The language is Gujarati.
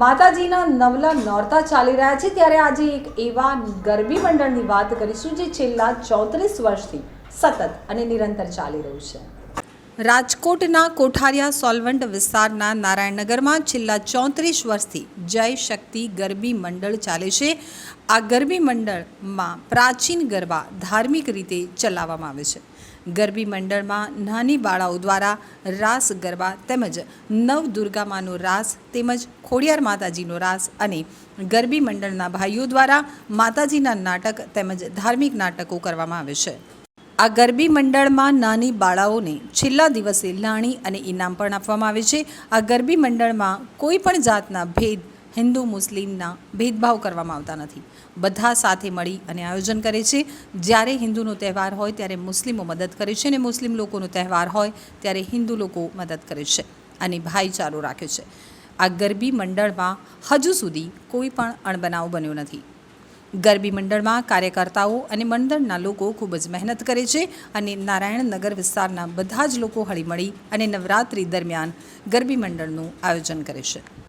માતાજીના નવલા નોરતા ચાલી રહ્યા છે ત્યારે આજે એક એવા ગરબી મંડળની વાત કરીશું જે છેલ્લા ચોત્રીસ વર્ષથી સતત અને નિરંતર ચાલી રહ્યું છે. રાજકોટના કોઠારિયા સોલવન્ટ વિસ્તારના નારાયણનગરમાં છેલ્લા ચોત્રીસ વર્ષથી જય શક્તિ ગરબી મંડળ ચાલે છે. આ ગરબી મંડળમાં પ્રાચીન ગરબા ધાર્મિક રીતે ચલાવવામાં આવે છે. ગરબી મંડળમાં નાની બાળાઓ દ્વારા રાસ ગરબા તેમજ નવ દુર્ગામાનો રાસ તેમજ ખોડિયાર માતાજીનો રાસ અને ગરબી મંડળના ભાઈઓ દ્વારા માતાજીના નાટક તેમજ ધાર્મિક નાટકો કરવામાં આવે છે. આ ગરબી મંડળમાં નાની બાળાઓને છેલ્લા દિવસે લાણી અને ઇનામ પણ આપવામાં આવે છે. આ ગરબી મંડળમાં કોઈ પણ જાતના ભેદ, હિન્દુ, મુસ્લિમના ભેદભાવ કરવામાં આવતા નથી. બધા સાથે મળી અને આયોજન કરે છે. જ્યારે હિન્દુનો તહેવાર હોય, ત્યારે મુસ્લિમો મદદ કરે છે અને મુસ્લિમ લોકોનો તહેવાર હોય, ત્યારે હિન્દુ લોકો મદદ કરે છે અને ભાઈચારો રાખે છે. આ ગરબી મંડળમાં હજુ સુધી કોઈ પણ અણબનાવ બન્યો નથી. ગરબી મંડળમાં કાર્યકર્તાઓ અને મંડળના લોકો ખૂબ જ મહેનત કરે છે અને નારાયણનગર વિસ્તારના બધા જ લોકો હળીમળી અને નવરાત્રિ દરમિયાન ગરબી મંડળનું આયોજન કરે છે.